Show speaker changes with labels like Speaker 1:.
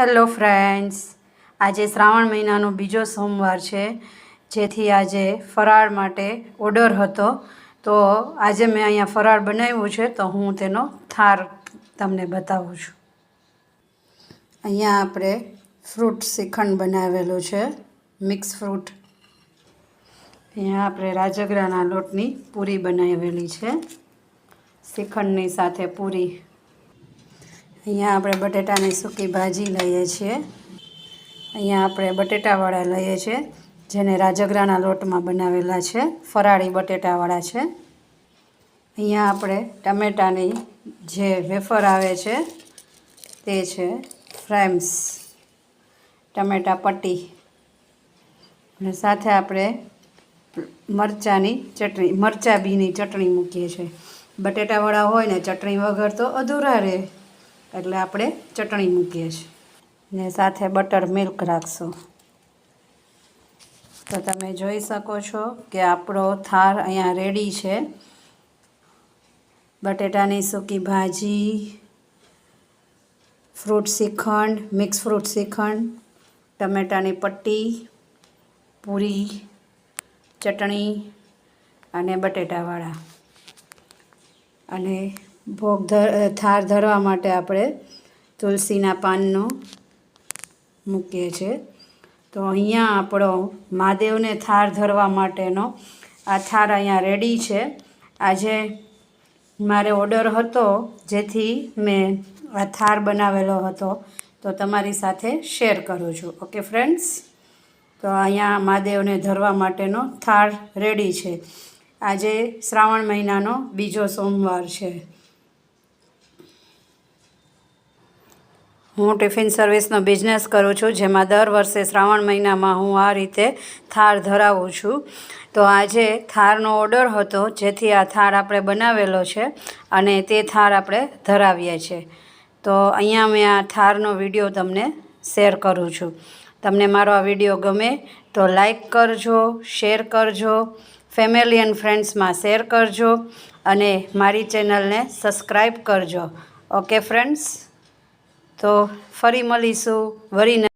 Speaker 1: Hello friends, આજે શ્રાવણ મહિનાનો બીજો સોમવાર છે, જેથી આજે ફરાળ માટે ઓર્ડર હતો. તો આજે મેં અહીંયા ફરાળ બનાવ્યું છે, તો હું તેનો થાર તમને બતાવું છું. અહીંયા આપણે ફ્રૂટ શ્રીખંડ બનાવેલું છે, મિક્સ ફ્રૂટ. અહીંયા આપણે રાજગરાના લોટની પૂરી બનાવેલી છે, શ્રીખંડની સાથે પૂરી અહીંયા આપણે બટેટાની સૂકી ભાજી લઈએ છીએ. અહીંયા આપણે બટેટાવાળા લઈએ છીએ, જેને રાજગરાના લોટમાં બનાવેલા છે, ફરાળી બટેટાવાળા છે. અહીંયા આપણે ટમેટાની જે વેફર આવે છે, તે છે ફ્રેમ્સ ટમેટા પટ્ટી. અને સાથે આપણે મરચાંની ચટણી, મરચાં બીની ચટણી મૂકીએ છીએ. બટેટાવાળા હોય ને ચટણી વગર તો અધૂરા રહે. એટલે આપણે ચટણી મૂકીએ છીએ. ને સાથે બટર મિલ્ક રાખશું. તો તમે જોઈ શકો છો કે આપણો થાર અહીંયા રેડી છે. બટેટાની સૂકી ભાજી, fruit shrikhand, mix fruit shrikhand, ટમેટાની પટ્ટી, પૂરી, ચટણી અને બટેટાવાળા. અને ભોગ થાર ધરવા માટે આપણે તુલસીના પાનનો મૂકીએ છીએ. તો અહીંયા આપણો મહાદેવને થાર ધરવા માટેનો આ થાર અહીંયા રેડી છે. આજે મારે ઓર્ડર હતો જેથી મેં આ થાર બનાવેલો હતો. તો તમારી સાથે શેર કરું છું. Okay, friends? તો અહીંયા મહાદેવને ધરવા માટેનો થાળ રેડી છે. આજે શ્રાવણ મહિનાનો બીજો સોમવાર છે. હું ટિફિન સર્વિસનો બિઝનેસ કરું છું, જેમાં દર વર્ષે શ્રાવણ મહિનામાં હું આ રીતે થાળ ધરાવું છું. તો આજે થાળનો ઓર્ડર હતો, જેથી આ થાળ આપણે બનાવેલો છે અને તે થાળ આપણે ધરાવીએ છીએ. તો અહીંયા મેં આ થાળનો વીડિયો તમને શેર કરું છું. તમને મારો આ વીડિયો ગમે તો લાઈક કરજો, શેર કરજો, ફેમિલી એન્ડ ફ્રેન્ડ્સમાં શેર કરજો અને મારી ચેનલને સબસ્ક્રાઈબ કરજો. Okay friends? તો ફરી મળીશું. વરી